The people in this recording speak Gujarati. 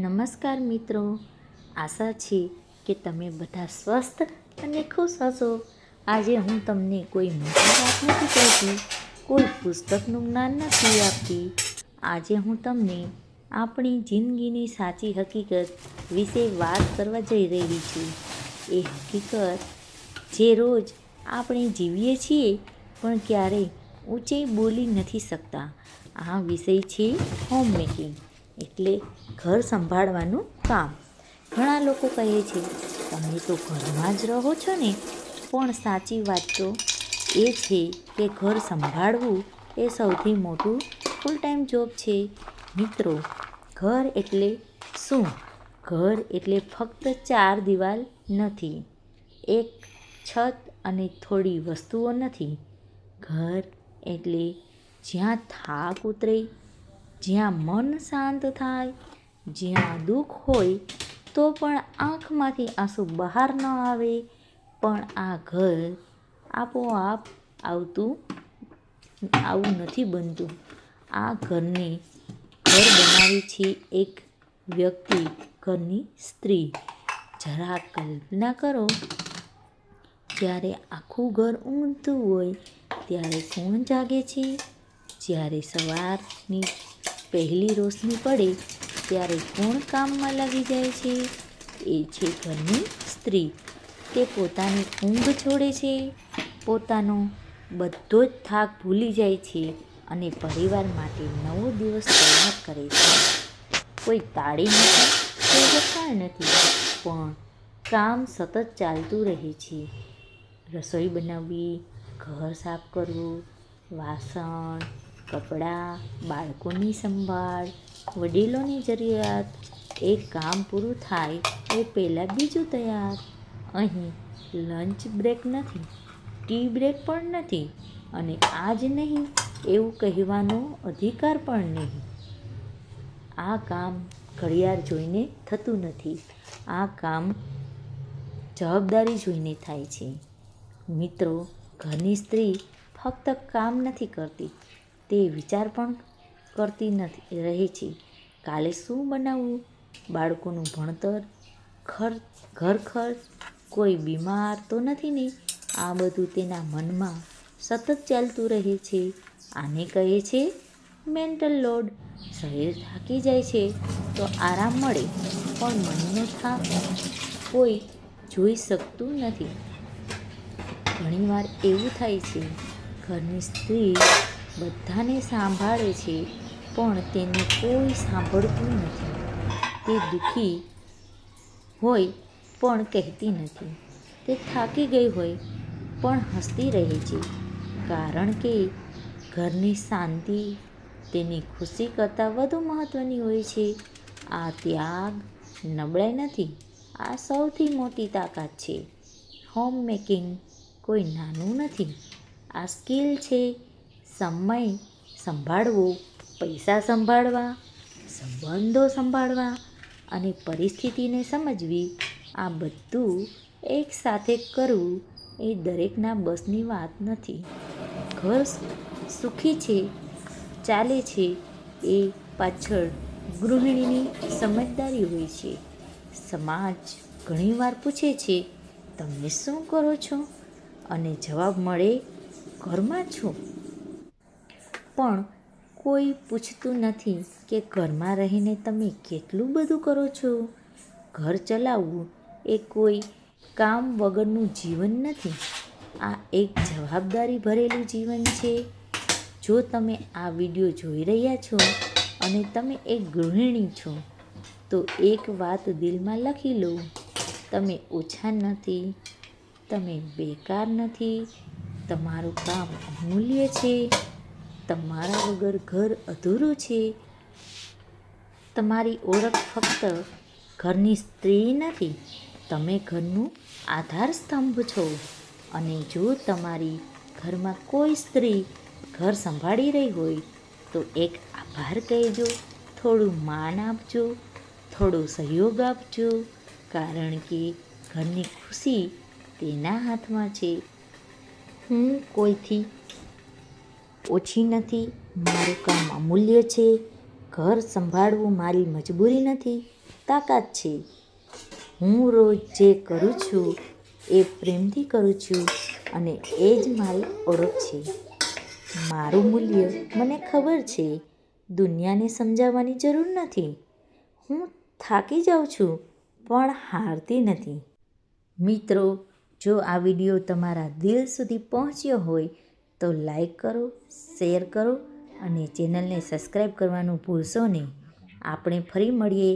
નમસ્કાર મિત્રો. આશા છે કે તમે બધા સ્વસ્થ અને ખુશ હશો. આજે હું તમને કોઈ મોટી વાત નથી કહેતી, કોઈ પુસ્તકનું જ્ઞાન નથી આપતી. આજે હું તમને આપણી જિંદગીની સાચી હકીકત વિશે વાત કરવા જઈ રહી છું. એ હકીકત જે રોજ આપણે જીવીએ છીએ, પણ ક્યારેય ઊંચે બોલી નથી શકતા. આ વિષય છે હોમ મેકિંગ એટલે ઘર સંભાળવાનું કામ. ઘણા લોકો કહે છે, તમે તો ઘરમાં જ રહો છો ને. પણ સાચી વાત તો એ છે કે ઘર સંભાળવું એ સૌથી મોટું ફૂલ ટાઈમ જોબ છે. મિત્રો, ઘર એટલે શું? ઘર એટલે ફક્ત ચાર દિવાલ નથી. એક છત અને થોડી વસ્તુઓ નથી. ઘર એટલે જ્યાં થાક ઉતરે જ્યાં મન શાંત થાય, જ્યાં દુઃખ હોય, તો પણ આંખમાંથી આંસુ બહાર ન આવે. પણ આ ઘર આપોઆપ આવતું, આવું નથી બનતું. આ ઘરને ઘર બનાવી છે એક વ્યક્તિ, ઘરની સ્ત્રી. જરા કલ્પના કરો, જ્યારે આખું ઘર ઊંઘતું હોય, ત્યારે કોણ જાગે છે. જ્યારે સવારની પહેલી રોશની પડે ત્યારે કોણ કામમાં લાગી જાય છે? એ છે ઘરની સ્ત્રી. તે પોતાની ઊંઘ છોડે છે. પોતાનો બધો જ થાક ભૂલી જાય છે અને પરિવાર માટે નવો દિવસ તૈયાર કરે છે. કોઈ તાળી નથી, કોઈ નથી, પણ કામ સતત ચાલતું રહે છે. રસોઈ બનાવવી, ઘર સાફ કરવું, વાસણ કપડાં, બાળકોની સંભાળ, વડીલોની જરૂરિયાત, એ કામ પૂરું થાય એ પહેલાં બીજું તૈયાર. અહીં લંચ બ્રેક નથી ટી બ્રેક પણ નથી અને આજ નહીં એવું કહેવાનો અધિકાર પણ નહીં. આ કામ ઘડિયાળ જોઈને થતું નથી, આ કામ જવાબદારી જોઈને થાય છે. મિત્રો, ઘરની સ્ત્રી ફક્ત કામ નથી કરતી તે વિચાર પણ કરતી નથી રહે છે. કાલે શું બનાવવું? બાળકોનું ભણતર ખર્ચ ઘર ખર્ચ કોઈ બીમાર તો નથી ને? આ બધું તેના મનમાં સતત ચાલતું રહે છે. આને કહે છે મેન્ટલ લોડ શરીર થાકી જાય છે તો આરામ મળે, પણ મનનો થાક કોઈ જોઈ શકતું નથી. ઘણીવાર એવું થાય છે, ઘરની સ્ત્રી બધાને સાંભળે છે, પણ તેને કોઈ સાંભળતું નથી. તે દુઃખી હોય, પણ કહેતી નથી. તે થાકી ગઈ હોય, પણ હસતી રહે છે. કારણ કે ઘરની શાંતિ તેની ખુશી કરતાં વધુ મહત્ત્વની હોય છે. આ ત્યાગ નબળાઈ નથી, આ સૌથી મોટી તાકાત છે. હોમ મેકિંગ કોઈ નાનું નથી. આ સ્કિલ છે સમય સંભાળવો, પૈસા સંભાળવા, સંબંધો સંભાળવા અને પરિસ્થિતિને સમજવી, આ બધું એકસાથે કરવું એ દરેકના બસની વાત નથી. ઘર સુખી છે, ચાલે છે એ પાછળ ગૃહિણીની સમજદારી હોય છે. સમાજ ઘણીવાર પૂછે છે, તમે શું કરો છો? અને જવાબ મળે, ઘરમાં છો. પણ કોઈ પૂછતું નથી કે ઘરમાં રહીને તમે કેટલું બધું કરો છો? ઘર ચલાવવું એ કોઈ કામ વગરનું જીવન નથી. આ એક જવાબદારી ભરેલું જીવન છે. જો તમે આ વીડિયો જોઈ રહ્યા છો અને તમે એક ગૃહિણી છો, તો એક વાત દિલમાં લખી લો. તમે ઓછા નથી, તમે બેકાર નથી, તમારું કામ અમૂલ્ય છે. તમારા વગર ઘર અધૂરું છે. તમારી ઓળખ ફક્ત ઘરની સ્ત્રી નથી. તમે ઘરનું આધાર સ્તંભ છો. અને જો તમારી ઘરમાં કોઈ સ્ત્રી ઘર સંભાળી રહી હોય, તો એક આભાર કહેજો, થોડું માન આપજો, થોડો સહયોગ આપજો, કારણ કે ઘરની ખુશી તેના હાથમાં છે. હું કોઈથી ઓછી નથી, મારું કામ અમૂલ્ય છે, ઘર સંભાળવું મારી મજબૂરી નથી, તાકાત છે. હું રોજ જે કરું છું એ પ્રેમથી કરું છું અને એ જ મારી ઓળખ છે. મારું મૂલ્ય મને ખબર છે, દુનિયાને સમજાવવાની જરૂર નથી. હું થાકી જાઉં છું, પણ હારતી નથી. મિત્રો, જો આ વીડિયો તમારા દિલ સુધી પહોંચ્યો હોય તો લાઈક કરો શેર કરો અને ચેનલને સબસ્ક્રાઈબ કરવાનું ભૂલશો નહીં. આપણે ફરી મળીએ